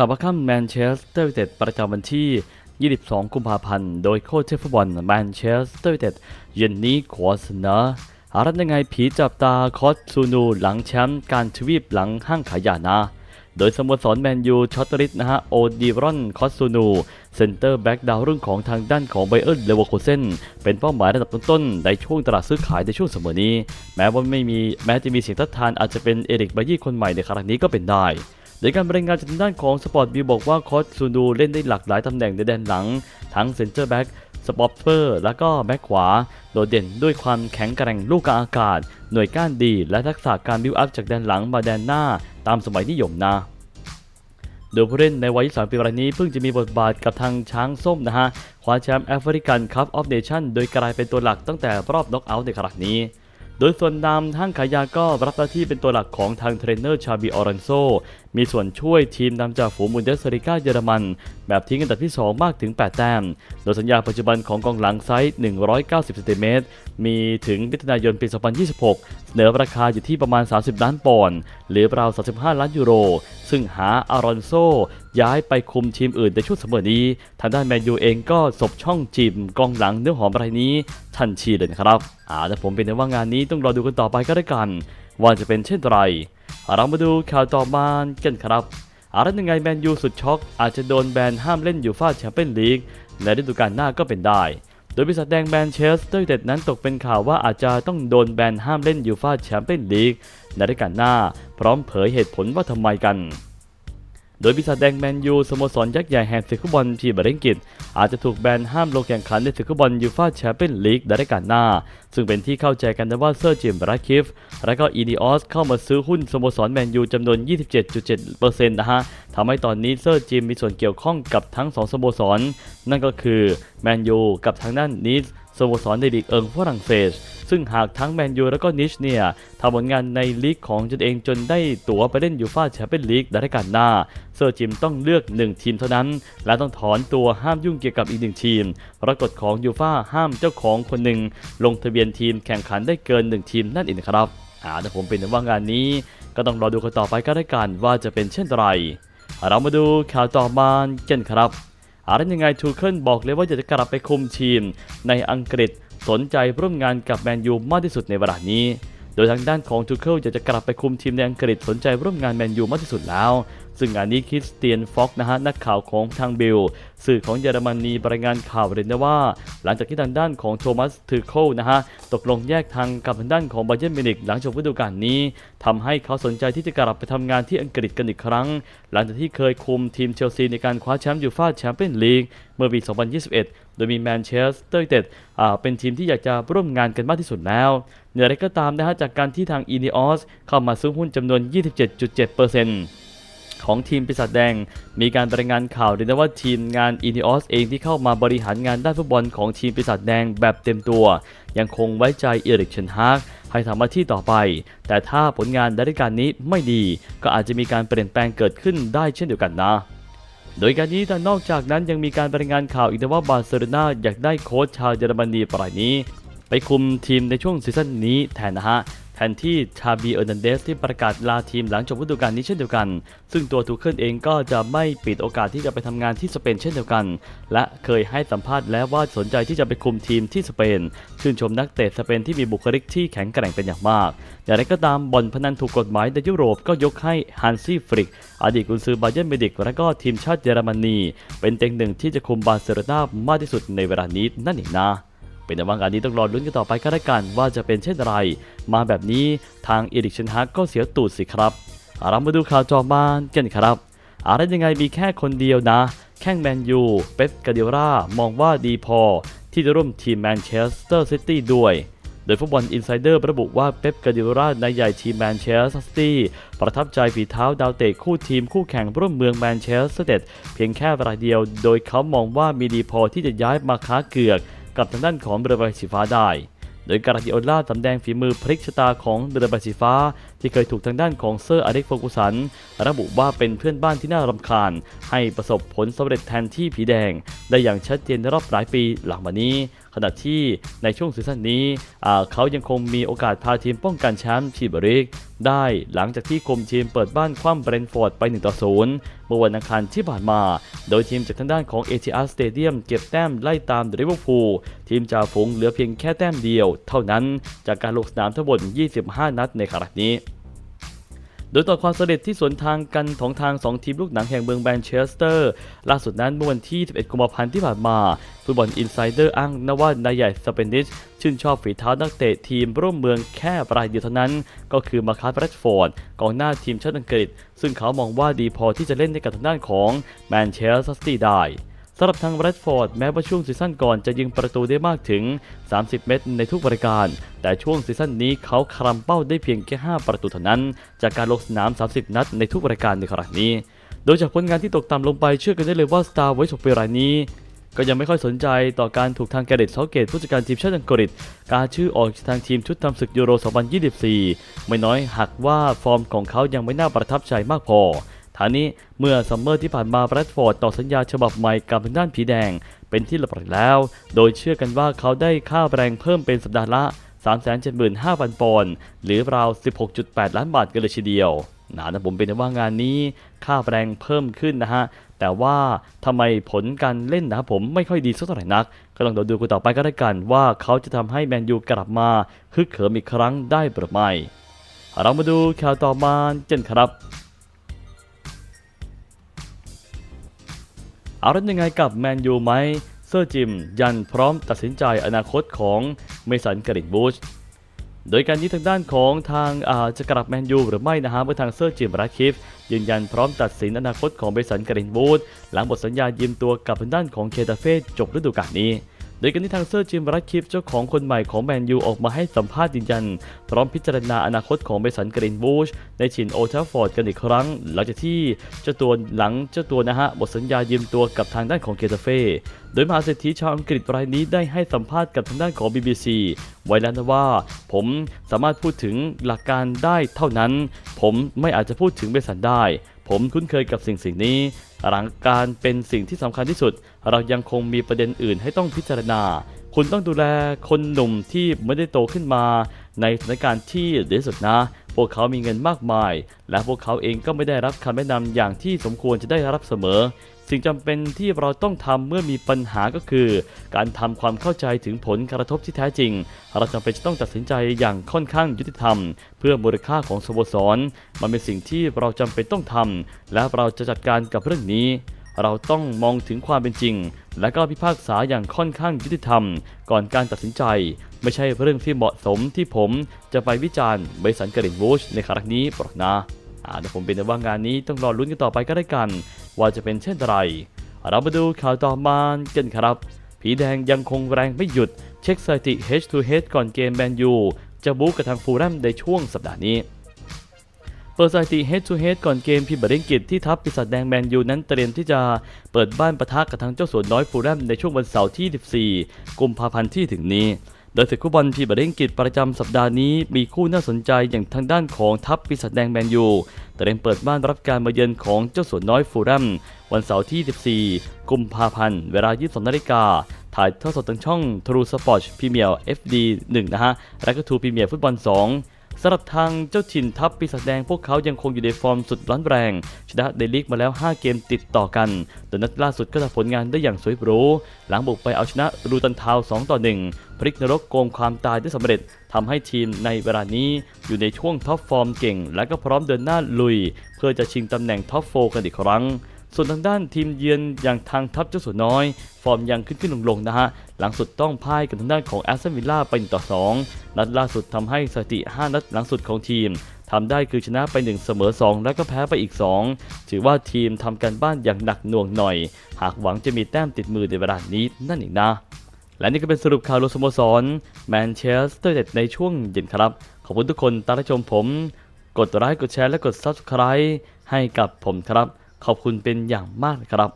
ข่าวบัคคัมแมนเชสเตอร์ยูไนเต็ดประจำวันที่ 22 กุมภาพันธ์ โดยโค้ชเทพฟุตบอลแมนเชสเตอร์ยูไนเต็ดเย็นนี้ขอเสนออารัตยังไงผีจับตาคอสซูนูหลังแชมป์การทวีปหลังห้างขายยานา โดยสโมสรแมนยูชอตเตอริสนะฮะโอดีรอนคอสซูนูเซนเตอร์แบ็กดาวรุ่งของทางด้านของไบเอิร์นเลเวอร์โคเซนเป็นเป้าหมายระดับต้นๆ ในช่วงตลาดซื้อขายในช่วงเสมอนี้ แม้ว่าไม่มีแม้จะมีเสียงทัดทานอาจจะเป็นเอริกบายี่คนใหม่ในครั้งนี้ก็เป็นได้ โดยการบรรยายงานจากทางด้านของสปอร์ตบิวบอกว่าคอสซูนูเล่นได้หลากหลายตำแหน่งในแดนหลัง ทั้งเซนเตอร์แบ็กสปอปเปอร์ และก็แบ็กขวา โดดเด่นด้วยความแข็งแกร่งลูกกลางอากาศ หน่วยก้านดี และทักษะการบิวอัพจากแดนหลังมาแดนหน้า ตามสมัยนิยมนะโดยผู้เล่นในวัย23ปีรายนี้เพิ่งจะมีบทบาทกับทางช้างส้มนะฮะ คว้าแชมป์แอฟริกันคัพออฟเนชั่นโดยกลายเป็นตัวหลักตั้งแต่รอบน็อกเอาท์ในครั้งนี้ โดยส่วนดำทางขายยาก็รับหน้าที่เป็นตัวหลักของทางเทรนเนอร์ชาบีออรันโซ มีส่วนช่วยทีมนำจากฝูงบุนเดสเซริก้าเยอรมัน แบบทิ้งอันดับที่ 2 มากถึง 8 แต้ม โดยสัญญาปัจจุบันของกองหลังไซส์ 190เซนติเมตรมีถึงมิถุนายนปี 2026 เสนอราคาอยู่ที่ประมาณ 30 ล้านปอนด์หรือราว 35 ล้านยูโร ซึ่งหาอารอนโซ ย้ายไปคุมทีมอื่นในช่วงเสมอนี้ ทางด้านแมนยูเองก็สบช่องจีมกองหลังเนื้อหอมรายนี้ทันทีเลยนะครับอ่าแต่ผมเป็นแต่ว่างานนี้ต้องรอดูกันต่อไปก็ได้กัน ว่าจะเป็นเช่นไรเรามาดูข่าวต่อมากันครับอารัตยังไงแมนยูสุดช็อก อาจจะโดนแบนห้ามเล่นอยู่ฟ่าแชมเปี้ยนลีกในฤดูกาลหน้าก็เป็นได้ โดยบริษัทแดงแมนเชสเตอร์ยูไนเต็ดนั้นตกเป็นข่าวว่าอาจจะต้องโดนแบนห้ามเล่นยูฟ่าแชมเปี้ยนลีกในฤดูกาลหน้า พร้อมเผยเหตุผลว่าทำไมกัน โดยปีศาจแดงแมนยูสโมสรยักษ์ใหญ่แห่งศึกฟุตบอลทีมบริงกิตอาจจะถูกแบนห้ามลงแข่งขันในศึกฟุตบอลยูฟ่าแชมเปี้ยนลีกในฤดูกาลหน้า ซึ่งเป็นที่เข้าใจกันนะว่าเซอร์จิมบราคิฟ และก็อีดีออสเข้ามาซื้อหุ้นสโมสรแมนยูจำนวน 27.7%นะฮะทำให้ตอนนี้เซอร์จิมมีส่วนเกี่ยวข้องกับทั้ง 2 สโมสร นั่นก็คือแมนยูกับทางด้านนิส สโมสรในลีกเอิงฝรั่งเศส ซึ่งหากทั้งแมนยูและก็นิชเนี่ยทำผลงานในลีกของตนเองจนได้ตั๋วไปเล่นยูฟ่าแชมเปี้ยนลีกในฤดูกาลหน้า เซอร์จิมต้องเลือก 1 ทีมเท่านั้น และต้องถอนตัวห้ามยุ่งเกี่ยวกับอีกหนึ่งทีมเพราะกฎของยูฟ่าห้ามเจ้าของคนหนึ่งลงทะเบียนทีมแข่งขันได้เกิน 1 ทีมนั่นเองครับอ่าแต่ผมเป็นว่างานนี้ ก็ต้องรอดูกันต่อไปก็ได้กันว่าจะเป็นเช่นไร เรามาดูข่าวต่อมากันครับ อะไรยังไงทูเคิลบอกเลยว่าอยากจะกลับไปคุมทีม ในอังกฤษสนใจร่วมงานกับแมนยูมากที่สุดในเวลานี้ โดยทางด้านของทูเคิลอยากจะกลับไปคุมทีมในอังกฤษสนใจร่วมงานแมนยูมากที่สุดแล้ว ซึ่งงานนี้คริสเตียนฟ็อกนะฮะนักข่าวของทางบิลสื่อของเยอรมนีรายงานข่าวเรนว่า หลังจากที่ทางด้านของโทมัสทูเคิลนะฮะตกลงแยกทางกับทางด้านของบาเยนมินิกหลังจบฤดูกาลนี้ทำให้เขาสนใจที่จะกลับไปทำงานที่อังกฤษกันอีกครั้ง หลังจากที่เคยคุมทีมเชลซีในการคว้าแชมป์ยูฟ่าแชมเปี้ยนลีกเมื่อปี 2021 โดยมีแมนเชสเตอร์ยูไนเต็ดอ่าเป็นทีมที่อยากจะร่วมงานกันมากที่สุดแล้วอย่างไรก็ตามนะฮะจากการที่ทางอีเนออสเข้ามาซื้อหุ้นจำนวน 27.7% ของทีมปีศาจแดง มีการรายงานข่าวด้วยนะว่าทีมงานอีเนออสเองที่เข้ามาบริหารงานด้านฟุตบอลของทีมปีศาจแดงแบบเต็มตัว ยังคงไว้ใจเอริกเชนฮากให้ทำหน้าที่ต่อไป แต่ถ้าผลงานในฤดูกาลนี้ไม่ดี ก็อาจจะมีการเปลี่ยนแปลงเกิดขึ้นได้เช่นเดียวกันนะโดยการนี้แต่นอกจากนั้นยังมีการรายงานข่าวอีกว่าบาร์เซโลนาอยากได้โค้ชชาวเยอรมนีรายนี้ ไปคุมทีมในช่วงซีซั่นนี้แทนนะฮะ แทนที่ชาบีเออร์นันเดสที่ประกาศลาทีมหลังจบฤดูกาลนี้เช่นเดียวกัน ซึ่งตัวทูเคิลเองก็จะไม่ปิดโอกาสที่จะไปทำงานที่สเปนเช่นเดียวกัน และเคยให้สัมภาษณ์แล้วว่าสนใจที่จะไปคุมทีมที่สเปน ชื่นชมนักเตะสเปนที่มีบุคลิกที่แข็งแกร่งเป็นอย่างมาก อย่างไรก็ตามบอลพนันถูกกฎหมายในยุโรปก็ยกให้ฮันซี่ฟริก อดีตกุนซือบาเยร์นเมดิกและก็ทีมชาติเยอรมนี เป็นเต็งหนึ่งที่จะคุมบาร์เซโลนามากที่สุดในเวลานี้นั่นเองนะ เป็นแต่ว่างานนี้ต้องรอลุ้นกันต่อไปก็ได้กันว่าจะเป็นเช่นไร มาแบบนี้ทางเอริกเชนฮักก็เสียตูดสิครับเรามาดูข่าวจอมานกันครับ อะไรยังไงมีแค่คนเดียวนะ แข้งแมนยู เป๊ปกาเดียร่ามองว่าดีพอ ที่จะร่วมทีมแมนเชสเตอร์ซิตี้ด้วยโดยฟุตบอลอินไซเดอร์ระบุว่าเป๊ปกาเดียร่านายใหญ่ทีมแมนเชสเตอร์ซิตี้ประทับใจฝีเท้าดาวเตะคู่ทีมคู่แข่งร่วมเมืองแมนเชสเตอร์เต็ดเพียงแค่รายเดียว โดยเขามองว่ามีดีพอที่จะย้ายมาค้าเกือก กับทางด้านของเรือใบสีฟ้าได้ โดยการดิโอล่าสำแดงฝีมือพลิกชะตาของเรือใบสีฟ้า ที่เคยถูกทางด้านของเซอร์อเล็กโฟอร์กุสัน ระบุว่าเป็นเพื่อนบ้านที่น่ารำคาญ ให้ประสบผลสำเร็จแทนที่ผีแดง ได้อย่างชัดเจนในรอบหลายปีหลังมานี้ขณะที่ในช่วงซีซั่นนี้เขายังคงมีโอกาสพาทีมป้องกันแชมป์พรีเมียร์ลีกได้หลังจากที่คุมทีมเปิดบ้านคว่ำเบรนฟอร์ดไป1ต่อ0เมื่อวันอังคารที่ผ่านมา โดยทีมจากทางด้านของ ATR Stadium เก็บแต้มไล่ตามลิเวอร์พูลทีมจ่าฝูงเหลือเพียงแค่แต้มเดียว เท่านั้นจากการลงสนามทั้งหมด 25 นัดในครั้งนี้ โดยต่อความสำเร็จที่สวนทางกันของทาง 2 ทีมลูกหนังแห่งเมืองแมนเชสเตอร์ ล่าสุดนั้นเมื่อวันที่ 11 กุมภาพันธ์ที่ผ่านมา ฟุตบอลอินไซเดอร์อ้างนว่านายใหญ่สเปนิชชื่นชอบฝีเท้านักเตะทีมร่วมเมืองแค่รายเดียวเท่านั้น ก็คือมาคาร์แรดฟอร์ดกองหน้าทีมชาติอังกฤษ ซึ่งเขามองว่าดีพอที่จะเล่นในกับทางด้านของแมนเชสเตอร์ซิตี้ได้ สำหรับทางแรดฟอร์ดแม้ว่าช่วงซีซั่นก่อนจะยิงประตูได้มากถึง 30 เม็ดในทุกบริการ แต่ช่วงซีซั่นนี้เขาคลำเป้าได้เพียงแค่ 5 ประตูเท่านั้น จากการลงสนาม 30 นัดในทุกบริการในครั้งนี้ โดยจากผลงานที่ตกต่ำลงไปเชื่อกันได้เลยว่าสตาร์ไวท์ชกเปรายนี้ก็ยังไม่ค่อยสนใจต่อการถูกทางแกเรตเซาเกตผู้จัดการทีมชาติอังกฤษกาชื่อออกจากทางทีมชุดทำศึกยูโร 2024 ไม่น้อยหากว่าฟอร์มของเขายังไม่น่าประทับใจมากพอ ทางนี้เมื่อซัมเมอร์ที่ผ่านมาแรดฟอร์ดต่อสัญญาฉบับใหม่กับทางด้านผีแดง เป็นที่ระเบิดแล้ว โดยเชื่อกันว่าเขาได้ค่าแรงเพิ่มเป็นสัปดาห์ละ 375,000 ปอนด์หรือราว 16.8 ล้านบาทกันเลยทีเดียวนะนะผมเป็นว่างานนี้ค่าแรงเพิ่มขึ้นนะฮะ แต่ว่าทำไมผลการเล่นนะครับผมไม่ค่อยดีสักเท่าไหร่นัก ก็ลองดูกันต่อไปก็ได้กันว่าเขาจะทำให้แมนยูกลับมาฮึกเหิมอีกครั้งได้หรือไม่เรามาดูข่าวต่อมาเจนครับ เอาแล้วยังไงกับแมนยูไหมเซอร์จิม ยันพร้อมตัดสินใจอนาคตของเมสันกริงบูชโดยการนี้ทางด้านของทางาจะกลับแมนยูหรือไม่นะฮะเมื่อทางเซอร์จิมรัคคิฟยืนยันพร้อมตัดสินอนาคตของเบสันกริงบูชหลังหมดสัญญายืมตัวกับทางด้านของเคตาเฟ่จบฤดูกาลนี้ โดยการที่ทางเซอร์จิมรัคคิฟเจ้าของคนใหม่ของแมนยูออกมาให้สัมภาษณ์ยืนยัน พร้อมพิจารณาอนาคตของเบสันกรินบูชในชินโอทัฟฟอร์ดกันอีกครั้ง หลังจากที่เจ้าตัวหลังเจ้าตัวนะฮะหมดสัญญายืมตัวกับทางด้านของเคตาเฟ่โดยมหาเศรษฐีชาวอังกฤษรายนี้ได้ให้สัมภาษณ์กับทางด้านของ BBC ไว้แล้วนะว่า ผมสามารถพูดถึงหลักการได้เท่านั้น ผมไม่อาจจะพูดถึงเบสันได้ ผมคุ้นเคยกับสิ่งสิ่งนี้ หลังการเป็นสิ่งที่สำคัญที่สุด เรายังคงมีประเด็นอื่นให้ต้องพิจารณา คุณต้องดูแลคนหนุ่มที่ไม่ได้โตขึ้นมา ในสถานการณ์ที่ดีที่สุดนะ พวกเขามีเงินมากมาย และพวกเขาเองก็ไม่ได้รับคำแนะนำอย่างที่สมควรจะได้รับเสมอ สิ่งจำเป็นที่เราต้องทำเมื่อมีปัญหาก็คือ การทำความเข้าใจถึงผลกระทบที่แท้จริง เราจำเป็นจะต้องตัดสินใจอย่างค่อนข้างยุติธรรม เพื่อมูลค่าของสโมสร มันเป็นสิ่งที่เราจำเป็นต้องทำและเราจะจัดการกับเรื่องนี้ เราต้องมองถึงความเป็นจริง และก็พิพากษาอย่างค่อนข้างยุติธรรม ก่อนการตัดสินใจ ไม่ใช่เรื่องที่เหมาะสมที่ผมจะไปวิจารณ์เบสันกรินวูชในครั้งนี้ปรอกนะอ่า เดี๋ยวผมเป็นแต่ว่างานนี้ต้องรอลุ้นกันต่อไปก็ได้กัน ว่าจะเป็นเช่นไร เรามาดูข่าวต่อมากันครับ ผีแดงยังคงแรงไม่หยุด เช็คสถิติ H to H ก่อนเกมแมนยูจะบู๊กับทางฟูลแลมในช่วงสัปดาห์นี้เปิดสถิติ Head to Head ก่อนเกมพิมพ์เบริงกิตที่ทัพปีศาจแดงแมนยูนั้นเตรียมที่จะเปิดบ้านปะทะกับทางเจ้าสวน้อยฟูลแลมในช่วงวันเสาร์ที่ 14 กุมภาพันธ์ที่ถึงนี้ โดยศึกคู่บอลพิมบริงกิจประจำสัปดาห์นี้มีคู่น่าสนใจอย่างทางด้านของทัพปีศาจแดงแมนยูแตรียมเปิดบ้านรับการมาเยือนของเจ้าสวน้อยฟูลแลมวันเสาร์ที่ 14 กุมภาพันธ์ เวลา 22นาฬิกาถ่ายทอดสดทางช่อง True Sport Premier FD 1 นะฮะ และก็ True Premier ฟุตบอล 2 สำหรับทางเจ้าถิ่นทัพปีศาจแดงพวกเขายังคงอยู่ในฟอร์มสุดร้อนแรง ชนะเดลิกมาแล้ว 5 เกมติดต่อกันโดยนัดล่าสุดก็ทำผลงานได้อย่างสวยหรู หลังบุกไปเอาชนะรูตันทาว 2 ต่อ 1 พลิกนรกโกงความตายได้สำเร็จทำให้ทีมในเวลานี้อยู่ในช่วงท็อปฟอร์มเก่ง และก็พร้อมเดินหน้าลุย เพื่อจะชิงตำแหน่งท็อปโฟกันอีกครั้ง ส่วนทางด้านทีมเยือนอย่างทางทัพเจ้าสัวน้อย ฟอร์มยังขึ้นขึ้นลงลงนะฮะ หลังสุดต้องพ่ายกับทางด้านของแอสตันวิลล่าไป1ต่อ2นัดล่าสุดทำให้สถิติ 5 นัดหลังสุดของทีมทำได้คือชนะไป 1 เสมอ 2 แล้วก็แพ้ไปอีก 2 ถือว่าทีมทำการบ้านอย่างหนักหน่วงหน่อย หากหวังจะมีแต้มติดมือในเวลานี้นั่นเองนะ และนี่ก็เป็นสรุปข่าวลสโมสรแมนเชสเตอร์เด็ดในช่วงเย็นครับ ขอบคุณทุกคนตามรับชมผม กดไลค์กดแชร์และกด Subscribe ให้กับผมครับ ขอบคุณเป็นอย่างมากครับ